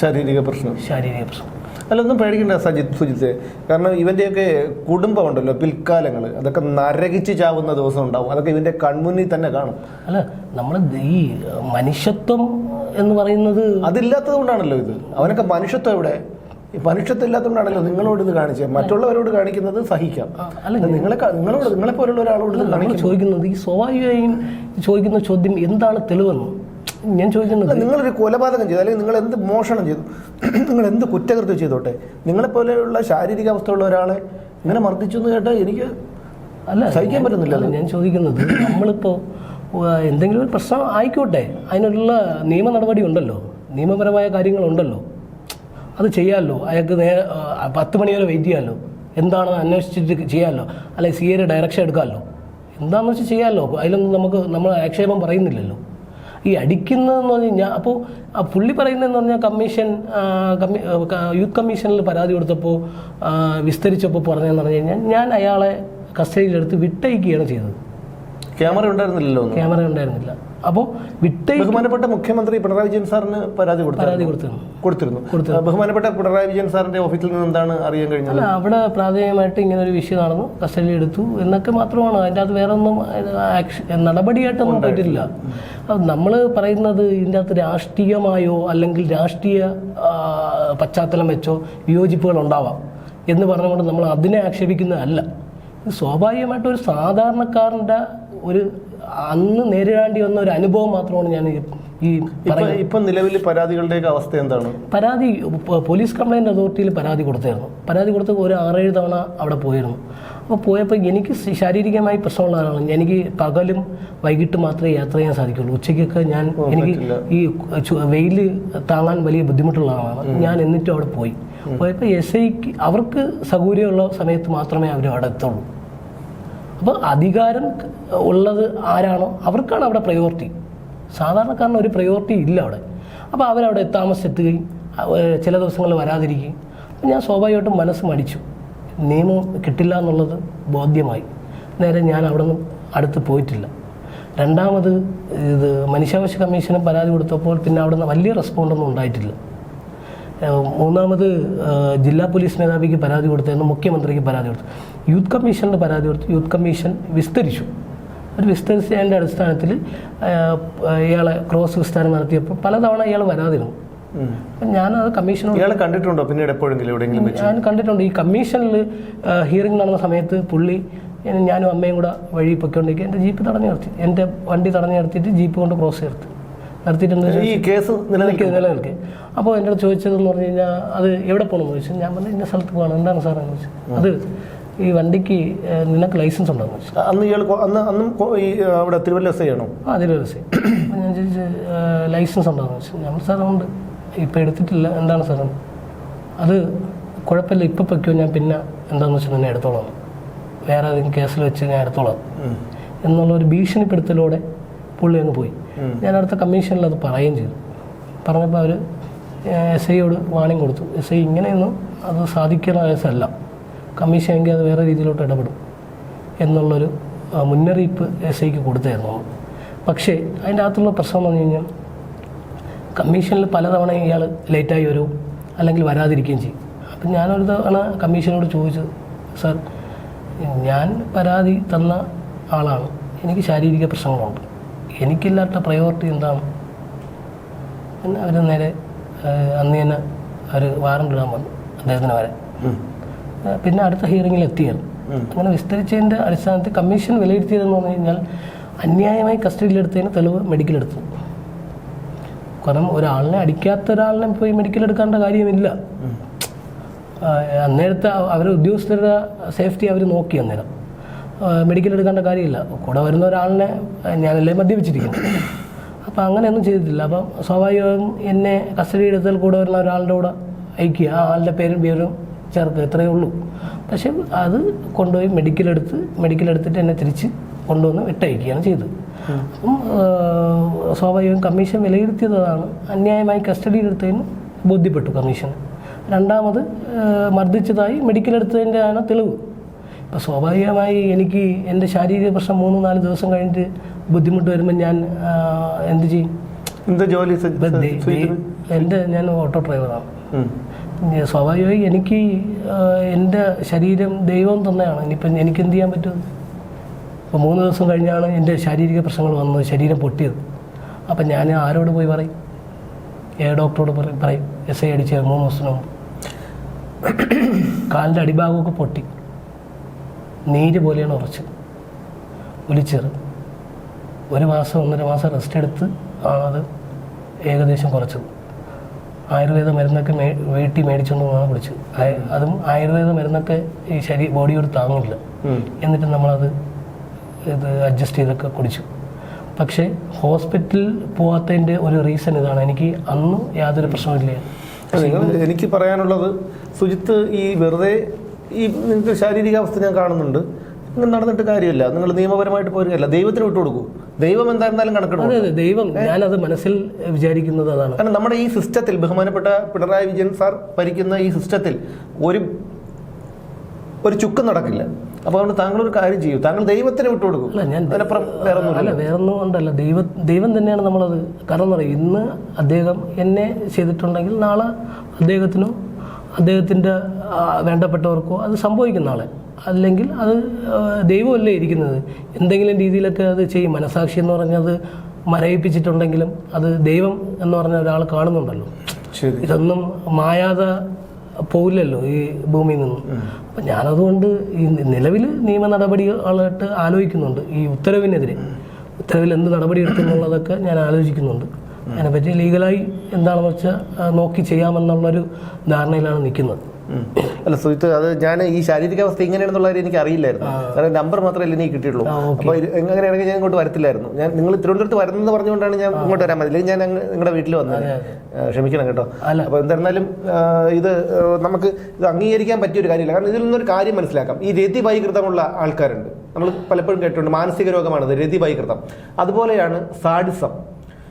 ശാരീരിക പ്രശ്നം. ശാരീരിക പ്രശ്നം. അല്ല ഒന്നും പേടിക്കണ്ട സജിത് സുജിത് കാരണം ഇവന്റെയൊക്കെ കുടുംബമുണ്ടല്ലോ പിൽക്കാലങ്ങൾ അതൊക്കെ നരകിച്ച് ചാവുന്ന ദിവസം ഉണ്ടാവും അതൊക്കെ ഇവന്റെ കൺമുന്നിൽ തന്നെ കാണും. അല്ല നമ്മൾ ഈ മനുഷ്യത്വം എന്ന് പറയുന്നത് അതില്ലാത്തത് കൊണ്ടാണല്ലോ ഇത്. അവനൊക്കെ മനുഷ്യത്വം എവിടെ? മനുഷ്യത്തില്ലാത്തതുകൊണ്ടാണല്ലോ നിങ്ങളോട് ഇത് കാണിച്ചത്. മറ്റുള്ളവരോട് കാണിക്കുന്നത് സഹിക്കാം. അല്ല നിങ്ങളെ നിങ്ങളോട് നിങ്ങളെ പോലുള്ള ഒരാളോട് നമ്മൾ ചോദിക്കുന്നത് ഈ സ്വാഭാവികമായും ചോദിക്കുന്ന ചോദ്യം എന്താണ് തെളിവെന്ന്? ഞാൻ ചോദിക്കുന്നത് നിങ്ങളൊരു കൊലപാതകം ചെയ്തു അല്ലെങ്കിൽ നിങ്ങൾ എന്ത് മോഷണം ചെയ്തു നിങ്ങൾ എന്ത് കുറ്റകൃത്യം ചെയ്തോട്ടെ നിങ്ങളെ പോലെയുള്ള ശാരീരിക അവസ്ഥ ഉള്ള ഒരാളെ ഇങ്ങനെ മർദ്ദിച്ചു എന്ന് കേട്ടാൽ എനിക്ക് അല്ല സഹിക്കാൻ പറ്റുന്നില്ല ഞാൻ ചോദിക്കുന്നത് നമ്മളിപ്പോൾ എന്തെങ്കിലും ഒരു പ്രശ്നം ആയിക്കോട്ടെ. അതിനുള്ള നിയമ നടപടി ഉണ്ടല്ലോ നിയമപരമായ കാര്യങ്ങളുണ്ടല്ലോ. അത് ചെയ്യാമല്ലോ അയാൾക്ക് നേ പത്ത് മണി വരെ വെയിറ്റ് ചെയ്യാമല്ലോ എന്താണെന്ന് അന്വേഷിച്ചിട്ട് ചെയ്യാമല്ലോ അല്ലെങ്കിൽ സി എയുടെ ഡയറക്ഷൻ എടുക്കാമല്ലോ എന്താണെന്ന് വെച്ചാൽ ചെയ്യാമല്ലോ അതിലൊന്നും നമുക്ക് നമ്മൾ ആക്ഷേപം പറയുന്നില്ലല്ലോ. ഈ അടിക്കുന്നതെന്ന് പറഞ്ഞു കഴിഞ്ഞാൽ അപ്പോൾ പുള്ളി പറയുന്നതെന്ന് പറഞ്ഞാൽ കമ്മീഷൻ കമ്മി യൂത്ത് കമ്മീഷനിൽ പരാതി കൊടുത്തപ്പോൾ വിസ്തരിച്ചപ്പോൾ പറഞ്ഞതെന്ന് പറഞ്ഞു കഴിഞ്ഞാൽ ഞാൻ അയാളെ കസ്റ്റഡിയിലെടുത്ത് വിട്ടയക്കുകയാണ് ചെയ്തത്. ക്യാമറ ഉണ്ടായിരുന്നില്ലല്ലോ ക്യാമറ ഉണ്ടായിരുന്നില്ല. അപ്പോൾ വിട്ടയ ബഹുമാനപ്പെട്ട മുഖ്യമന്ത്രി പിണറായി വിജയൻ സാറിന് പരാതി പരാതി കൊടുത്തിരുന്നു. കൊടുത്തിരുന്നു. ബഹുമാനപ്പെട്ട പിണറായി വിജയൻ സാറിന്റെ ഓഫീസിൽ നിന്ന് എന്താണ് അറിയാൻ കഴിഞ്ഞത്? അവിടെ പ്രാഥമികമായിട്ട് ഇങ്ങനെ ഒരു വിഷയം നടന്നു. കസ്റ്റഡി എടുത്തു എന്നൊക്കെ മാത്രമാണ്. അതിന്റെ അത് വേറെ ഒന്നും നടപടിയായിട്ടൊന്നും പറ്റില്ല നമ്മൾ പറയുന്നത് ഇതിന്റെ അകത്ത് രാഷ്ട്രീയമായോ അല്ലെങ്കിൽ രാഷ്ട്രീയ പശ്ചാത്തലം വെച്ചോ വിയോജിപ്പുകൾ ഉണ്ടാവാം എന്ന് പറഞ്ഞുകൊണ്ട് നമ്മൾ അതിനെ ആക്ഷേപിക്കുന്നതല്ല. സ്വാഭാവികമായിട്ട് ഒരു സാധാരണക്കാരന്റെ ഒരു അന്ന് നേരിടേണ്ടി വന്ന ഒരു അനുഭവം മാത്രമാണ് ഞാൻ ഈ- ഇപ്പം നിലവിൽ പരാതികളുടെയൊക്കെ അവസ്ഥ എന്താണ്? പരാതി പോലീസ് കംപ്ലൈന്റ് അതോറിറ്റിയിൽ പരാതി കൊടുത്തായിരുന്നു. പരാതി കൊടുത്ത് ഒരു ആറേഴ് തവണ അവിടെ പോയിരുന്നു. അപ്പോൾ പോയപ്പോൾ എനിക്ക് ശാരീരികമായി പ്രശ്നമുള്ള ആളാണ്. എനിക്ക് പകലും വൈകിട്ട് മാത്രമേ യാത്ര ചെയ്യാൻ സാധിക്കുള്ളൂ. ഉച്ചയ്ക്കൊക്കെ ഞാൻ എനിക്ക് ഈ വെയിൽ താങ്ങാൻ വലിയ ബുദ്ധിമുട്ടുള്ള ആളാണ്. ഞാൻ എന്നിട്ടും അവിടെ പോയി. പോയപ്പോൾ എസ് ഐക്ക് അവർക്ക് സൗകര്യമുള്ള സമയത്ത് മാത്രമേ അവർ അവിടെ എത്തുള്ളൂ അപ്പോൾ അധികാരം ഉള്ളത് ആരാണോ അവർക്കാണ് അവിടെ പ്രയോറിറ്റി സാധാരണക്കാരന് ഒരു പ്രയോറിറ്റി ഇല്ല അവിടെ. അപ്പോൾ അവരവിടെ താമസിച്ചെത്തുകയും ചില ദിവസങ്ങളിൽ വരാതിരിക്കുകയും. അപ്പം ഞാൻ സ്വാഭാവികമായിട്ടും മനസ്സ് മടിച്ചു. നിയമം കിട്ടില്ല എന്നുള്ളത് ബോധ്യമായി. നേരെ ഞാൻ അവിടെ നിന്ന് അടുത്ത് പോയിട്ടില്ല. രണ്ടാമത് ഇത് മനുഷ്യാവകാശ കമ്മീഷന് പരാതി കൊടുത്തപ്പോൾ പിന്നെ അവിടെ നിന്ന് വലിയ റെസ്പോണ്ടൊന്നും ഉണ്ടായിട്ടില്ല. മൂന്നാമത് ജില്ലാ പോലീസ് മേധാവിക്ക് പരാതി കൊടുത്തായിരുന്നു മുഖ്യമന്ത്രിക്ക് പരാതി കൊടുത്തു. യൂത്ത് കമ്മീഷനിൽ പരാതി കൊടുത്തു. യൂത്ത് കമ്മീഷൻ വിസ്തരിച്ചു. ഒരു വിസ്തരിച്ചതിന്റെ അടിസ്ഥാനത്തിൽ ഇയാളെ ക്രോസ് വിസ്താരം നടത്തിയപ്പോൾ പലതവണ ഇയാൾ വരാതിരുന്നു. ഞാനത് കമ്മീഷനോട് കണ്ടിട്ടുണ്ടോ? പിന്നീട് എപ്പോഴെങ്കിലും എവിടെയെങ്കിലും ഞാൻ കണ്ടിട്ടുണ്ട്. ഈ കമ്മീഷനിൽ ഹിയറിംഗ് നടന്ന സമയത്ത് പുള്ളി ഞാനും അമ്മയും കൂടെ വഴി പൊയ്ക്കൊണ്ടിരിക്കുക. എന്റെ ജീപ്പ് തടഞ്ഞു നിർത്തി. എന്റെ വണ്ടി തടഞ്ഞു നിർത്തിയിട്ട് ജീപ്പ് കൊണ്ട് ക്രോസ് നിർത്തി നിർത്തിയിട്ട് എന്താ ഈ കേസ് നിലനിൽക്കുക നിൽക്കുക നിലനിൽക്കുക അപ്പോൾ എന്റെ അടുത്ത് ചോദിച്ചതെന്ന് പറഞ്ഞു കഴിഞ്ഞാൽ അത് എവിടെ പോകണമെന്ന് ചോദിച്ചു? ഞാൻ പറഞ്ഞു ഇന്ന സ്ഥലത്ത് പോകണം എന്താണ് സാറെന്ന് ചോദിച്ചു. അത് ഈ വണ്ടിക്ക് നിനക്ക് ലൈസൻസ് ഉണ്ടോ? അന്ന് ചോദിച്ചു. അന്ന് ഇയാൾ അന്ന് അന്നും ഈ അവിടെ തിരുവല്ല എസ് ആണോ? ആ ദിവസം അപ്പോൾ ഞാൻ ചോദിച്ചു ലൈസൻസ് ഉണ്ടോ? എന്ന് ചോദിച്ചു. ഞാൻ സാറേ ഉണ്ട്. ഇപ്പം എടുത്തിട്ടില്ല. എന്താണ് സാറേ? അത് കുഴപ്പമില്ല. ഇപ്പം പൊയ്ക്കോ. ഞാൻ പിന്നെ എന്താണെന്ന് വെച്ചാൽ നിന്നെ എടുത്തോളാം. വേറെ ഏതെങ്കിലും കേസിൽ വെച്ച് ഞാൻ എടുത്തോളാം. എന്നുള്ള ഒരു ഭീഷണിപ്പെടുത്തലോടെ പുള്ളി അങ്ങ് പോയി. ഞാൻ അടുത്ത കമ്മീഷനിൽ അത് പറയുകയും ചെയ്തു. പറഞ്ഞപ്പോൾ അവർ എസ് ഐയോട് വാണിംഗ് കൊടുത്തു. എസ് ഐ ഇങ്ങനെയൊന്നും അത് സാധിക്കുന്ന കേസല്ല. കമ്മീഷൻ എങ്കിൽ അത് വേറെ രീതിയിലോട്ട് ഇടപെടും എന്നുള്ളൊരു മുന്നറിയിപ്പ് എസ് ഐക്ക് കൊടുത്തായിരുന്നു. പക്ഷേ അതിന്റെ അകത്തുള്ള പ്രശ്നം എന്ന് പറഞ്ഞു കഴിഞ്ഞാൽ കമ്മീഷനിൽ പലതവണ ഇയാൾ ലേറ്റായി വരും അല്ലെങ്കിൽ വരാതിരിക്കുകയും ചെയ്യും. അപ്പം ഞാനൊരു തവണ കമ്മീഷനോട് ചോദിച്ചു സാർ ഞാൻ പരാതി തന്ന ആളാണ്. എനിക്ക് ശാരീരിക പ്രശ്നങ്ങളുണ്ട്. എനിക്കില്ലാത്ത പ്രയോറിറ്റി എന്താണ്? പിന്നെ അവർ നേരെ അന്ന് തന്നെ അവർ വാറണ്ട് ഇടാൻ വന്നു അദ്ദേഹത്തിന് വരെ. പിന്നെ അടുത്ത ഹിയറിങ്ങിൽ എത്തിയായിരുന്നു. അങ്ങനെ വിസ്തരിച്ചതിന്റെ അടിസ്ഥാനത്തിൽ കമ്മീഷൻ വിലയിരുത്തിയതെന്ന് പറഞ്ഞു കഴിഞ്ഞാൽ അന്യായമായി കസ്റ്റഡിയിലെടുത്തതിന് തെളിവ് മെഡിക്കൽ എടുത്തു. കാരണം ഒരാളിനെ അടിക്കാത്ത ഒരാളിനെ പോയി മെഡിക്കൽ എടുക്കേണ്ട കാര്യമില്ല. അന്നേരത്തെ അവരുടെ ഉദ്യോഗസ്ഥരുടെ സേഫ്റ്റി അവർ നോക്കി അന്നേരം. മെഡിക്കൽ എടുക്കേണ്ട കാര്യമില്ല. കൂടെ വരുന്ന ഒരാളിനെ ഞാനല്ലേ മദ്യപിച്ചിരിക്കുന്നു അപ്പം അങ്ങനെയൊന്നും ചെയ്തിട്ടില്ല. അപ്പം സ്വാഭാവികമായും എന്നെ കസ്റ്റഡി എടുത്താൽ കൂടെ വരുന്ന ഒരാളുടെ കൂടെ അയക്കുക. ആ ആളുടെ പേരും പേരും ചേർക്കുക. ഇത്രയേ ഉള്ളൂ. പക്ഷെ അത് കൊണ്ടുപോയി മെഡിക്കൽ എടുത്ത് മെഡിക്കൽ എടുത്തിട്ട് എന്നെ തിരിച്ച് കൊണ്ടുവന്ന് വിട്ടയക്കുകയാണ് ചെയ്തത്. അപ്പം സ്വാഭാവികം കമ്മീഷൻ വിലയിരുത്തിയതാണ്. അന്യായമായി കസ്റ്റഡിയിലെടുത്തതിന് ബോധ്യപ്പെട്ടു കമ്മീഷന് രണ്ടാമത് മർദ്ദിച്ചതായി മെഡിക്കൽ എടുത്തതിന്റെ ആണ് തെളിവ്. ഇപ്പോൾ സ്വാഭാവികമായി എനിക്ക് എന്റെ ശാരീരിക പ്രശ്നം മൂന്ന് നാല് ദിവസം കഴിഞ്ഞിട്ട് ബുദ്ധിമുട്ട് വരുമ്പോൾ ഞാൻ എന്ത് ചെയ്യും? എന്താ ജോലി എന്റെ ഞാൻ ഓട്ടോ ഡ്രൈവറാണ്. സ്വാഭാവികമായി എനിക്ക് എന്റെ ശരീരം ദൈവം തന്നെയാണ്. ഇനിയിപ്പം എനിക്ക് എന്ത് ചെയ്യാൻ പറ്റും? ഇപ്പോൾ മൂന്ന് ദിവസം കഴിഞ്ഞാണ് എന്റെ ശാരീരിക പ്രശ്നങ്ങൾ വന്നത് ശരീരം പൊട്ടിയത്. അപ്പം ഞാൻ ആരോട് പോയി പറയും? ഏ ഡോക്ടറോട് പറയും പറയും. എസ് ഐ അടിച്ച മൂന്ന് ദിവസം മുമ്പ്. കാലിന്റെ അടിഭാഗമൊക്കെ പൊട്ടി. നീര് പോലെയാണ് ഉറച്ച് ഒലിച്ചേറ്. ഒരു മാസം ഒന്നര മാസം റെസ്റ്റ് എടുത്ത് ആണ് അത് ഏകദേശം കുറച്ചത്. ആയുർവേദ മരുന്നൊക്കെ മേ വീട്ടിൽ മേടിച്ചുകൊണ്ട് പോകാൻ കുടിച്ചു അതും ആയുർവേദ മരുന്നൊക്കെ ഈ ശരീര ബോഡിയോട് താങ്ങില്ല. എന്നിട്ട് നമ്മളത് ഇത് അഡ്ജസ്റ്റ് ചെയ്തൊക്കെ കുടിച്ചു. പക്ഷേ ഹോസ്പിറ്റലിൽ പോകാത്തതിന്റെ ഒരു റീസൺ ഇതാണ്. എനിക്ക് അന്നും യാതൊരു പ്രശ്നമില്ല എനിക്ക് പറയാനുള്ളത് സുജിത്ത് ഈ വെറുതെ ഈ നിങ്ങൾക്ക് ശാരീരികാവസ്ഥ ഞാൻ കാണുന്നുണ്ട്. നിങ്ങൾ നടന്നിട്ട് കാര്യമില്ല. നിങ്ങൾ നിയമപരമായിട്ട് പോരുകയല്ല. ദൈവത്തിന് വിട്ടു കൊടുക്കൂ. ദൈവം എന്തായിരുന്നാലും കണക്കെടുക്കും അതെ അതെ. ദൈവം ഞാനത് മനസ്സിൽ വിചാരിക്കുന്നത് അതാണ്. കാരണം നമ്മുടെ ഈ സിസ്റ്റത്തിൽ ബഹുമാനപ്പെട്ട പിണറായി വിജയൻ സാർ ഭരിക്കുന്ന ഈ സിസ്റ്റത്തിൽ ഒരു ഒരു ചുക്കും നടക്കില്ല. അപ്പോൾ അതുകൊണ്ട് താങ്കൾ ഒരു കാര്യം ചെയ്യൂ. താങ്കൾ ദൈവത്തിന് വിട്ടു കൊടുക്കും. അല്ല ഞാൻ അതിനപ്പുറം വേറെ ഒന്നും അല്ല വേറൊന്നും കൊണ്ടല്ല. ദൈവ ദൈവം തന്നെയാണ് നമ്മളത്. കാരണം എന്ന് പറയും ഇന്ന് അദ്ദേഹം എന്നെ ചെയ്തിട്ടുണ്ടെങ്കിൽ നാളെ അദ്ദേഹത്തിനോ അദ്ദേഹത്തിന്റെ വേണ്ടപ്പെട്ടവർക്കോ അത് സംഭവിക്കുന്ന ആളെ. അല്ലെങ്കിൽ അത് ദൈവമല്ലേ ഇരിക്കുന്നത്. എന്തെങ്കിലും രീതിയിലൊക്കെ അത് ചെയ്യും. മനസാക്ഷി എന്ന് പറഞ്ഞത് മരയിപ്പിച്ചിട്ടുണ്ടെങ്കിലും അത് ദൈവം എന്ന് പറഞ്ഞ ഒരാൾ കാണുന്നുണ്ടല്ലോ. ഇതൊന്നും മായാതെ പോവില്ലല്ലോ ഈ ഭൂമിയിൽ നിന്നും. അപ്പം ഞാനതുകൊണ്ട് ഈ നിലവിൽ നിയമ നടപടികളായിട്ട് ആലോചിക്കുന്നുണ്ട് ഈ ഉത്തരവിനെതിരെ. ഉത്തരവിൽ എന്ത് നടപടി എടുക്കുന്നുള്ളതൊക്കെ ഞാൻ ആലോചിക്കുന്നുണ്ട്. അതിനെപ്പറ്റി ലീഗലായി എന്താണെന്ന് വെച്ചാൽ നോക്കി ചെയ്യാമെന്നുള്ളൊരു ധാരണയിലാണ് നിൽക്കുന്നത്. അല്ല സുജിത്ത് അത് ഞാൻ ഈ ശാരീരിക അവസ്ഥ ഇങ്ങനെയാണെന്നുള്ള കാര്യം എനിക്ക് അറിയില്ലായിരുന്നു. കാരണം നമ്പർ മാത്രമേ എനിക്ക് കിട്ടിയുള്ളൂ ഓക്കേ. അപ്പോൾ ഇത് അങ്ങനെയാണെങ്കിൽ ഞാൻ ഇങ്ങോട്ട് വരത്തില്ലായിരുന്നു. ഞാൻ നിങ്ങൾ തിരുവനന്തപുരത്ത് വരുന്നത് പറഞ്ഞുകൊണ്ടാണ് ഞാൻ ഇങ്ങോട്ട് വരാൻ മതി അല്ലെങ്കിൽ ഞാൻ അങ്ങ് നിങ്ങളുടെ വീട്ടിൽ വന്നത്. ക്ഷമിക്കണം കേട്ടോ. അല്ല. അപ്പോൾ എന്തായിരുന്നാലും ഇത് നമുക്ക് ഇത് അംഗീകരിക്കാൻ പറ്റിയ ഒരു കാര്യമില്ല. കാരണം ഇതിൽ നിന്നൊരു കാര്യം മനസ്സിലാക്കാം. ഈ രതി വൈകൃതമുള്ള ആൾക്കാരുണ്ട്. നമ്മൾ പലപ്പോഴും കേട്ടിട്ടുണ്ട്. മാനസിക രോഗമാണത് രതി വൈകൃതം. അതുപോലെയാണ് സാഡിസം.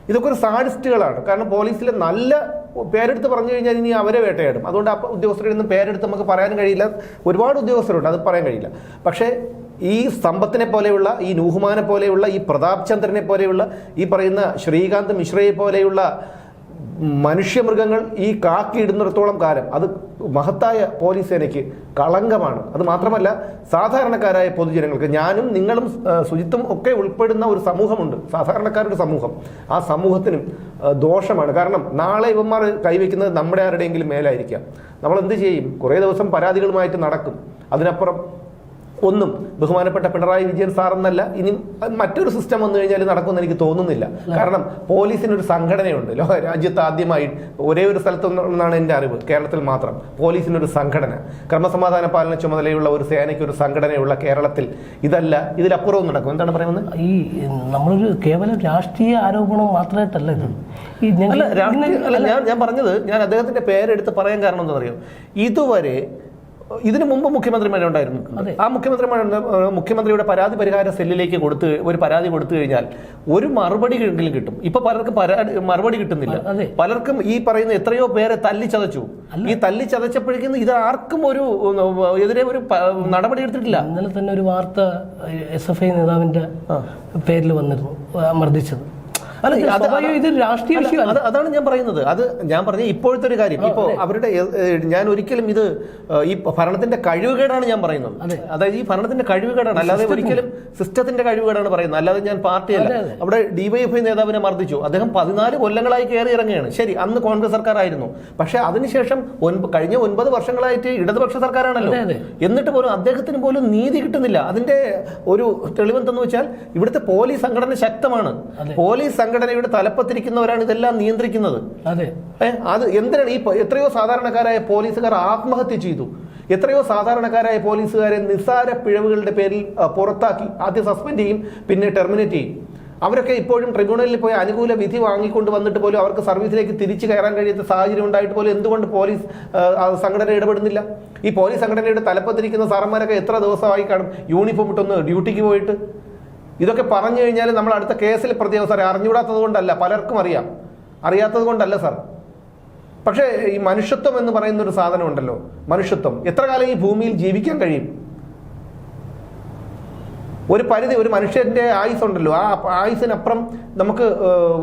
ഇതൊക്കെ ഒരു സാഡിസ്റ്റുകളാണ്. കാരണം പോലീസിലെ നല്ല പേരെടുത്ത് പറഞ്ഞു കഴിഞ്ഞാൽ ഇനി അവരെ വേട്ടയാടും. അതുകൊണ്ട് ആ ഉദ്യോഗസ്ഥരുടെ ഒന്നും പേരെടുത്ത് നമുക്ക് പറയാൻ കഴിയില്ല. ഒരുപാട് ഉദ്യോഗസ്ഥരുണ്ട് അത് പറയാൻ കഴിയില്ല. പക്ഷേ ഈ സമ്പത്തിനെ പോലെയുള്ള ഈ നൂഹുമാനെ പോലെയുള്ള ഈ പ്രതാപ് ചന്ദ്രനെ പോലെയുള്ള ഈ പറയുന്ന ശ്രീകാന്ത് മിശ്രയെ പോലെയുള്ള മനുഷ്യമൃഗങ്ങൾ ഈ കാക്കി ഇടുന്നിടത്തോളം കാലം അത് മഹത്തായ പോലീസ് സേനയ്ക്ക് കളങ്കമാണ്. അത് മാത്രമല്ല സാധാരണക്കാരായ പൊതുജനങ്ങൾക്ക് ഞാനും നിങ്ങളും ശുചിത്വം ഒക്കെ ഉൾപ്പെടുന്ന ഒരു സമൂഹമുണ്ട്. സാധാരണക്കാരുടെ സമൂഹം. ആ സമൂഹത്തിനും ദോഷമാണ്. കാരണം നാളെ ഇവന്മാർ കൈവയ്ക്കുന്നത് നമ്മുടെ ആരുടെയെങ്കിലും മേലായിരിക്കാം. നമ്മൾ എന്ത് ചെയ്യും? കുറേ ദിവസം പരാതികളുമായിട്ട് നടക്കും. അതിനപ്പുറം ഒന്നും ബഹുമാനപ്പെട്ട പിണറായി വിജയൻ സാറെന്നല്ല ഇനി മറ്റൊരു സിസ്റ്റം വന്നു കഴിഞ്ഞാൽ നടക്കുമെന്ന് എനിക്ക് തോന്നുന്നില്ല. കാരണം പോലീസിന് ഒരു സംഘടനയുണ്ട്. ലോ രാജ്യത്ത് ആദ്യമായി ഒരേ ഒരു സ്ഥലത്ത് നിന്നാണ് എന്റെ അറിവ് കേരളത്തിൽ മാത്രം. പോലീസിനൊരു സംഘടന. ക്രമസമാധാന പാലന ചുമതലയുള്ള ഒരു സേനയ്ക്ക് ഒരു സംഘടനയുള്ള കേരളത്തിൽ ഇതല്ല ഇതിലപ്പുറവും നടക്കും. എന്താണ് പറയുന്നത്? ഈ നമ്മളൊരു കേവലം രാഷ്ട്രീയ ആരോപണം മാത്രമായിട്ടല്ല ഇത്. അല്ല ഞാൻ ഞാൻ പറഞ്ഞത് ഞാൻ അദ്ദേഹത്തിന്റെ പേരെടുത്ത് പറയാൻ കാരണം എന്താ പറയുക ഇതുവരെ ഇതിനു മുമ്പ് മുഖ്യമന്ത്രിമാരുണ്ടായിരുന്നു ആ മുഖ്യമന്ത്രിമാർ മുഖ്യമന്ത്രിയുടെ പരാതി പരിഹാര സെല്ലിലേക്ക് കൊടുത്ത് ഒരു പരാതി കൊടുത്തു കഴിഞ്ഞാൽ ഒരു മറുപടി എങ്കിലും കിട്ടും. ഇപ്പൊ പലർക്കും പരാതി മറുപടി കിട്ടുന്നില്ല. പലർക്കും ഈ പറയുന്ന എത്രയോ പേരെ തല്ലി ചതച്ചു ഈ തല്ലി ചതച്ചപ്പോഴേക്കും ഇത് ആർക്കും ഒരു എതിരെ ഒരു നടപടി എടുത്തിട്ടില്ല ഇന്നലെ തന്നെ ഒരു വാർത്ത എസ് എഫ് ഐ നേതാവിന്റെ പേരിൽ വന്നിരുന്നു മർദ്ദിച്ചത്. ഇത് രാഷ്ട്രീയ വിഷയം അതാണ് ഞാൻ പറയുന്നത്. അത് ഞാൻ പറഞ്ഞ ഇപ്പോഴത്തെ ഒരു കാര്യം. ഇപ്പോ അവരുടെ ഞാൻ ഒരിക്കലും ഇത് ഈ ഭരണത്തിന്റെ കഴിവുകേടാണ് ഞാൻ പറയുന്നത്. അതായത് ഈ ഭരണത്തിന്റെ കഴിവുകേടാണ്. അല്ലാതെ ഒരിക്കലും സിസ്റ്റത്തിന്റെ കഴിവുകേടാണ് പറയുന്നത്. അല്ലാതെ ഞാൻ പാർട്ടിയല്ല. അവിടെ ഡിവൈഎഫ്ഐ നേതാവിനെ മർദ്ദിച്ചു. അദ്ദേഹം പതിനാല് കൊല്ലങ്ങളായി കയറി ഇറങ്ങുകയാണ്. ശരി അന്ന് കോൺഗ്രസ് സർക്കാരായിരുന്നു. പക്ഷെ അതിനുശേഷം കഴിഞ്ഞ ഒൻപത് വർഷങ്ങളായിട്ട് ഇടതുപക്ഷ സർക്കാരാണല്ലോ. എന്നിട്ട് പോലും അദ്ദേഹത്തിന് പോലും നീതി കിട്ടുന്നില്ല. അതിന്റെ ഒരു തെളിവെന്തെന്ന് വെച്ചാൽ ഇവിടുത്തെ പോലീസ് സംഘടന ശക്തമാണ്. പോലീസ് സംഘടനയുടെ തലപ്പത്തിരിക്കുന്നവരാണ് ഇതെല്ലാം നിയന്ത്രിക്കുന്നത്. അതെ. അത് എന്തിനാണ് ഈ എത്രയോ സാധാരണക്കാരായ പോലീസുകാർ ആത്മഹത്യ ചെയ്തു. എത്രയോ സാധാരണക്കാരായ പോലീസുകാരെ നിസ്സാര പിഴവുകളുടെ പേരിൽ പുറത്താക്കി. ആദ്യം സസ്പെൻഡ് ചെയ്യും പിന്നെ ടെർമിനേറ്റ് ചെയ്യും. അവരൊക്കെ ഇപ്പോഴും ട്രിബ്യൂണലിൽ പോയി അനുകൂല വിധി വാങ്ങിക്കൊണ്ട് വന്നിട്ട് പോലും അവർക്ക് സർവീസിലേക്ക് തിരിച്ചു കയറാൻ കഴിയാത്ത സാഹചര്യം ഉണ്ടായിട്ട് പോലും എന്തുകൊണ്ട് പോലീസ് സംഘടന ഇടപെടുന്നില്ല? ഈ പോലീസ് സംഘടനയുടെ തലപ്പത്തിരിക്കുന്ന സാറന്മാരൊക്കെ എത്ര ദിവസമായി കാണും? യൂണിഫോം ഇട്ടൊന്ന് ഡ്യൂട്ടിക്ക് പോയിട്ട്. ഇതൊക്കെ പറഞ്ഞു കഴിഞ്ഞാൽ നമ്മൾ അടുത്ത കേസിൽ പ്രതിയാവും സാറേ. അറിഞ്ഞുകൂടാത്തത് കൊണ്ടല്ല. പലർക്കും അറിയാം. അറിയാത്തത് കൊണ്ടല്ല സാർ. പക്ഷേ ഈ മനുഷ്യത്വം എന്ന് പറയുന്ന ഒരു സാധനം ഉണ്ടല്ലോ. മനുഷ്യത്വം. എത്ര കാലം ഈ ഭൂമിയിൽ ജീവിക്കാൻ കഴിയും? ഒരു പരിധി ഒരു മനുഷ്യന്റെ ആയുസ് ഉണ്ടല്ലോ. ആ ആയുസിനപ്പുറം നമുക്ക്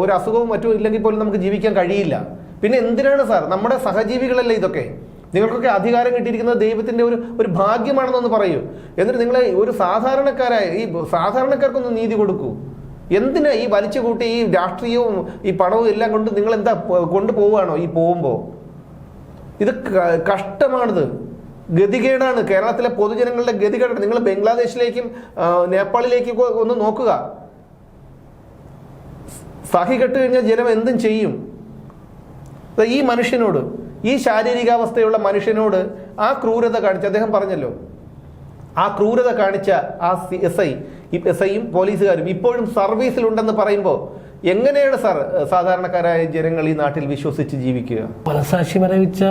ഒരു അസുഖവും മറ്റും ഇല്ലെങ്കിൽ പോലും നമുക്ക് ജീവിക്കാൻ കഴിയില്ല. പിന്നെ എന്തിനാണ് സാർ? നമ്മുടെ സഹജീവികളല്ലേ ഇതൊക്കെ? നിങ്ങൾക്കൊക്കെ അധികാരം കിട്ടിയിരിക്കുന്നത് ദൈവത്തിന്റെ ഒരു ഒരു ഭാഗ്യമാണെന്നൊന്ന് പറയൂ. എന്നിട്ട് നിങ്ങളെ ഒരു സാധാരണക്കാരായ ഈ സാധാരണക്കാർക്കൊന്ന് നീതി കൊടുക്കൂ. എന്തിനാ ഈ വലിച്ചു കൂട്ടി ഈ രാഷ്ട്രീയവും ഈ പണവും എല്ലാം കൊണ്ട് നിങ്ങൾ എന്താ കൊണ്ടുപോവുകയാണോ ഈ പോകുമ്പോൾ? ഇത് കഷ്ടമാണിത്. ഗതികേടാണ്. കേരളത്തിലെ പൊതുജനങ്ങളുടെ ഗതികേടാണ് നിങ്ങൾ ബംഗ്ലാദേശിലേക്കും നേപ്പാളിലേക്കും ഒന്ന് നോക്കുക. സഹി കെട്ട് കഴിഞ്ഞാൽ ജനം എന്തും ചെയ്യും. ഈ മനുഷ്യനോട് ഈ ശാരീരികാവസ്ഥയുള്ള മനുഷ്യനോട് ആ ക്രൂരത കാണിച്ച അദ്ദേഹം പറഞ്ഞല്ലോ ആ ക്രൂരത കാണിച്ച ആ എസ് ഐ എസ് ഐയും പോലീസുകാരും ഇപ്പോഴും സർവീസിലുണ്ടെന്ന് പറയുമ്പോൾ എങ്ങനെയാണ് സാർ സാധാരണക്കാരായ ജനങ്ങൾ ഈ നാട്ടിൽ വിശ്വസിച്ച് ജീവിക്കുക? മനസാക്ഷി മരവിച്ച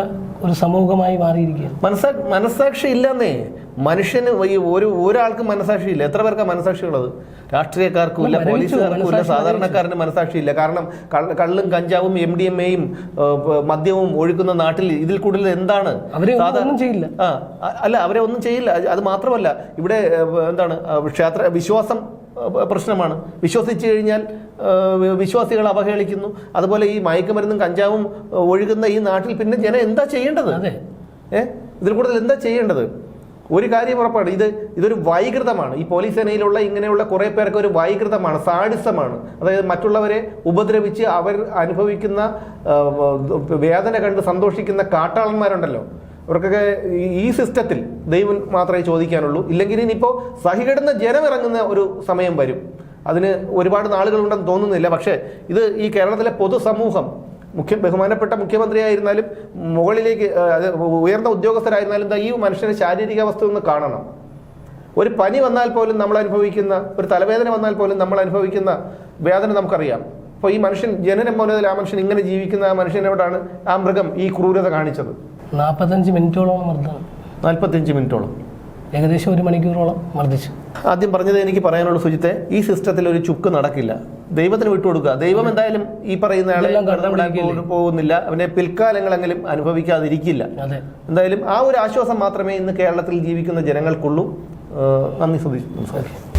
ഒരു സമൂഹമായി മാറിയിരിക്കുക മനസ്സാ മനസ്സാക്ഷി ഇല്ലെന്നേ. മനുഷ്യന് ഈ ഒരു ഒരാൾക്കും മനസാക്ഷി ഇല്ല എത്ര പേർക്കാണ് മനസാക്ഷി ഉള്ളത് രാഷ്ട്രീയക്കാർക്കും ഇല്ല പോലീസുകാർക്കും ഇല്ല സാധാരണക്കാരന് മനസാക്ഷി ഇല്ല കാരണം കള്ളും കഞ്ചാവും എം ഡി എം എയും മദ്യവും ഒഴുക്കുന്ന നാട്ടിൽ ഇതിൽ കൂടുതൽ എന്താണ്? ചെയ്യില്ല. ആ അല്ല അവരെ ഒന്നും ചെയ്യില്ല. അത് മാത്രമല്ല ഇവിടെ എന്താണ് ക്ഷേത്ര വിശ്വാസം പ്രശ്നമാണ്. വിശ്വസിച്ചു കഴിഞ്ഞാൽ വിശ്വാസികൾ അവഹേളിക്കുന്നു. അതുപോലെ ഈ മയക്കുമരുന്നും കഞ്ചാവും ഒഴുകുന്ന ഈ നാട്ടിൽ പിന്നെ ജനം എന്താ ചെയ്യേണ്ടത്? ഏ? ഇതിൽ കൂടുതൽ എന്താ ചെയ്യേണ്ടത്? ഒരു കാര്യം ഉറപ്പാണ്. ഇത് ഇതൊരു വൈകൃതമാണ്. ഈ പോലീസ് സേനയിലുള്ള ഇങ്ങനെയുള്ള കുറെ പേർക്ക് ഒരു വൈകൃതമാണ് സാഡിസമാണ്. അതായത് മറ്റുള്ളവരെ ഉപദ്രവിച്ച് അവർ അനുഭവിക്കുന്ന വേദന കണ്ട് സന്തോഷിക്കുന്ന കാട്ടാളന്മാരുണ്ടല്ലോ. അവർക്കൊക്കെ ഈ- സിസ്റ്റത്തിൽ ദൈവം മാത്രമേ ചോദിക്കാനുള്ളൂ. ഇല്ലെങ്കിൽ ഇനിയിപ്പോൾ സഹികെടുന്ന ജനം ഇറങ്ങുന്ന ഒരു സമയം വരും. അതിന് ഒരുപാട് നാളുകളുണ്ടെന്ന് തോന്നുന്നില്ല. പക്ഷേ ഇത് ഈ കേരളത്തിലെ പൊതുസമൂഹം മുഖ്യ ബഹുമാനപ്പെട്ട മുഖ്യമന്ത്രിയായിരുന്നാലും മുകളിലേക്ക് ഉയർന്ന ഉദ്യോഗസ്ഥരായിരുന്നാലും എന്താ ഈ മനുഷ്യന്റെ ശാരീരികാവസ്ഥ ഒന്ന് കാണണം. ഒരു പനി വന്നാൽ പോലും നമ്മൾ അനുഭവിക്കുന്ന ഒരു തലവേദന വന്നാൽ പോലും നമ്മൾ അനുഭവിക്കുന്ന വേദന നമുക്കറിയാം. അപ്പോൾ ഈ മനുഷ്യൻ ജനനം മുതൽ ആ മനുഷ്യൻ ഇങ്ങനെ ജീവിക്കുന്ന ആ മനുഷ്യനോടാണ് ആ മൃഗം ഈ ക്രൂരത കാണിച്ചത്. നാൽപ്പത്തഞ്ച് മിനിറ്റോളം മർദ്ദനം നാൽപ്പത്തഞ്ച് മിനിറ്റോളം. ഏകദേശം ഒരു മണിക്കൂറോളം മർദ്ദിച്ചു. ആദ്യം പറഞ്ഞത് എനിക്ക് പറയാനുള്ള സുജിത്തെ ഈ സിസ്റ്റത്തിൽ ഒരു ചുക്ക് നടക്കില്ല. ദൈവത്തിന് വിട്ടുകൊടുക്കുക. ദൈവം എന്തായാലും ഈ പറയുന്ന ആളെ? പോകുന്നില്ല. അവനെ പിൽക്കാലങ്ങളെങ്കിലും അനുഭവിക്കാതിരിക്കില്ല. എന്തായാലും ആ ഒരു ആശ്വാസം മാത്രമേ ഇന്ന് കേരളത്തിൽ ജീവിക്കുന്ന ജനങ്ങൾക്കുള്ളൂ. നന്ദി സുധീഷ്. നമസ്കാരം